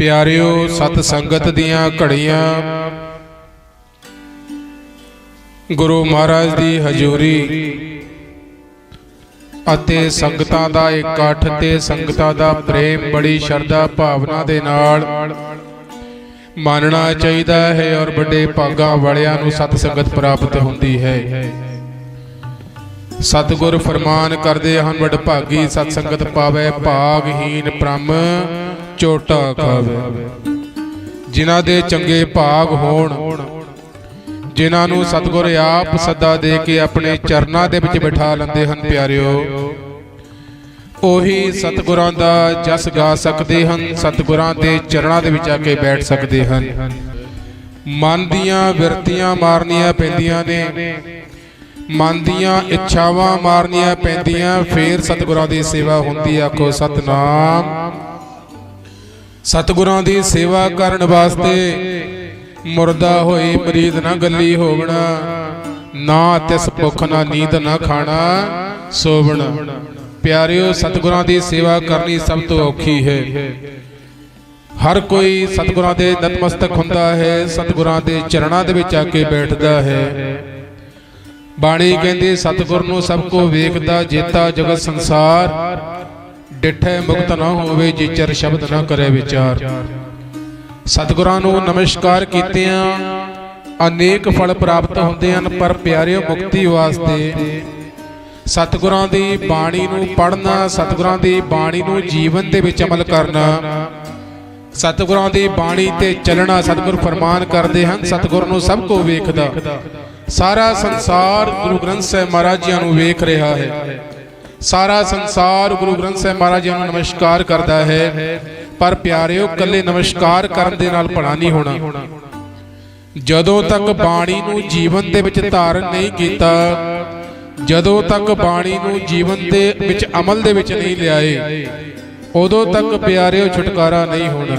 ਪਿਆਰਿਓ ਸਤ ਸੰਗਤ ਦੀਆਂ ਘੜੀਆਂ। ਗੁਰੂ ਮਹਾਰਾਜ ਦੀ ਹਜ਼ੂਰੀ। ਅਤੇ ਸੰਗਤਾਂ ਦਾ ਇਕੱਠ ਤੇ ਸੰਗਤਾਂ ਦਾ ਪ੍ਰੇਮ ਬੜੀ ਸ਼ਰਧਾ ਭਾਵਨਾ ਦੇ ਨਾਲ ਮੰਨਣਾ ਚਾਹੀਦਾ ਹੈ ਔਰ ਵੱਡੇ ਭਾਗਾਂ ਵਾਲਿਆਂ ਨੂੰ ਸਤ ਸੰਗਤ ਪ੍ਰਾਪਤ ਹੁੰਦੀ ਹੈ। ਸਤਿਗੁਰ ਫਰਮਾਨ ਕਰਦੇ ਹਨ ਵਡ ਭਾਗੀ ਸਤ ਸੰਗਤ ਪਾਵੇ ਭਾਗਹੀਨ ਬ੍ਰਹਮ। ਚੋਟਾ ਖਾਵੇ। ਜਿਨ੍ਹਾਂ ਦੇ ਚੰਗੇ ਭਾਗ ਹੋਣ, ਜਿਨ੍ਹਾਂ ਨੂੰ ਸਤਿਗੁਰ ਆਪ ਸੱਦਾ ਦੇ ਕੇ ਆਪਣੇ ਚਰਨਾਂ ਦੇ ਵਿੱਚ ਬਿਠਾ ਲੈਂਦੇ ਹਨ, ਪਿਆਰਿਓ। ਉਹੀ ਸਤਿਗੁਰਾਂ ਦਾ ਜਸ ਗਾ ਸਕਦੇ ਹਨ, ਸਤਿਗੁਰਾਂ ਦੇ ਚਰਨਾਂ ਦੇ ਵਿੱਚ ਆ ਕੇ ਬੈਠ ਸਕਦੇ ਹਨ। ਮਨ ਦੀਆਂ ਵਿਰਤੀਆਂ ਮਾਰਨੀਆਂ ਪੈਂਦੀਆਂ ਨੇ। ਮਨ ਦੀਆਂ ਇੱਛਾਵਾਂ ਮਾਰਨੀਆਂ ਪੈਂਦੀਆਂ, ਫੇਰ ਸਤਿਗੁਰਾਂ ਦੀ ਸੇਵਾ ਹੁੰਦੀ ਆਖੋ ਸਤਨਾਮ। ਸਤਿਗੁਰਾਂ ਦੀ ਸੇਵਾ ਕਰਨ ਵਾਸਤੇ ਮੁਰਦਾ ਹੋਈ ਮਰੀਦ ਨਾ ਗੱਲੀ ਹੋਵਣਾ, ਨਾ ਤਿਸ ਭੁੱਖ, ਨਾ ਨੀਂਦ ਨਾ ਖਾਣਾ ਸੋਵਣਾ। ਪਿਆਰਿਓ, ਸਤਿਗੁਰਾਂ ਦੀ ਸੇਵਾ ਕਰਨੀ ਸਭ ਤੋਂ ਔਖੀ ਹੈ। ਹਰ ਕੋਈ ਸਤਿਗੁਰਾਂ ਦੇ ਨਤਮਸਤਕ ਹੁੰਦਾ ਹੈ, ਸਤਿਗੁਰਾਂ ਦੇ ਚਰਨਾਂ ਦੇ ਵਿੱਚ ਆ ਕੇ ਬੈਠਦਾ ਹੈ। ਬਾਣੀ ਕਹਿੰਦੀ, ਸਤਿਗੁਰ ਨੂੰ ਸਭ ਕੋ ਵੇਖਦਾ, ਜੇਤਾ ਜਗਤ ਸੰਸਾਰ। ਡਿਠੈ ਮੁਕਤ ਨਾ ਹੋਵੇ ਜਿਚਰ ਸ਼ਬਦ ਨਾ ਕਰੇ ਵਿਚਾਰ। ਸਤਿਗੁਰਾਂ ਨੂੰ ਨਮਸਕਾਰ ਕੀਤਿਆਂ, ਅਨੇਕ ਫਲ ਪ੍ਰਾਪਤ ਹੁੰਦੇ ਹਨ, ਪਰ ਪਿਆਰਿਓ ਮੁਕਤੀ ਵਾਸਤੇ। ਸਤਿਗੁਰਾਂ ਦੀ ਬਾਣੀ ਨੂੰ ਪੜ੍ਹਨਾ, ਸਤਿਗੁਰਾਂ ਦੀ ਬਾਣੀ ਨੂੰ ਜੀਵਨ ਦੇ ਵਿੱਚ ਅਮਲ ਕਰਨਾ। ਸਤਿਗੁਰਾਂ ਦੀ ਬਾਣੀ ਤੇ ਚੱਲਣਾ ਸਤਿਗੁਰ ਫਰਮਾਨ ਕਰਦੇ ਹਨ, ਸਤਿਗੁਰ ਨੂੰ ਸਭ ਕੋ ਵੇਖਦਾ। ਸਾਰਾ ਸੰਸਾਰ ਗੁਰੂ ਗ੍ਰੰਥ ਸਾਹਿਬ ਮਹਾਰਾਜ ਜੀ ਨੂੰ ਵੇਖ ਰਿਹਾ ਹੈ। ਸਾਰਾ ਸੰਸਾਰ ਗੁਰੂ ਗ੍ਰੰਥ ਸਾਹਿਬ ਮਹਾਰਾਜ ਜੀ ਨੂੰ ਨਮਸਕਾਰ ਕਰਦਾ ਹੈ। ਪਰ ਪਿਆਰਿਓ ਕੱਲੇ ਨਮਸਕਾਰ ਕਰਨ ਦੇ ਨਾਲ ਭਲਾ ਨਹੀਂ ਹੋਣਾ। ਜਦੋਂ ਤੱਕ ਬਾਣੀ ਨੂੰ ਜੀਵਨ ਦੇ ਵਿੱਚ ਧਾਰਨ ਨਹੀਂ ਕੀਤਾ, ਜਦੋਂ ਤੱਕ ਬਾਣੀ ਨੂੰ ਜੀਵਨ ਦੇ ਵਿੱਚ ਅਮਲ ਦੇ ਵਿੱਚ ਨਹੀਂ ਲਿਆਏ, ਉਦੋਂ ਤੱਕ ਪਿਆਰਿਓ, ਛੁਟਕਾਰਾ ਨਹੀਂ ਹੋਣਾ।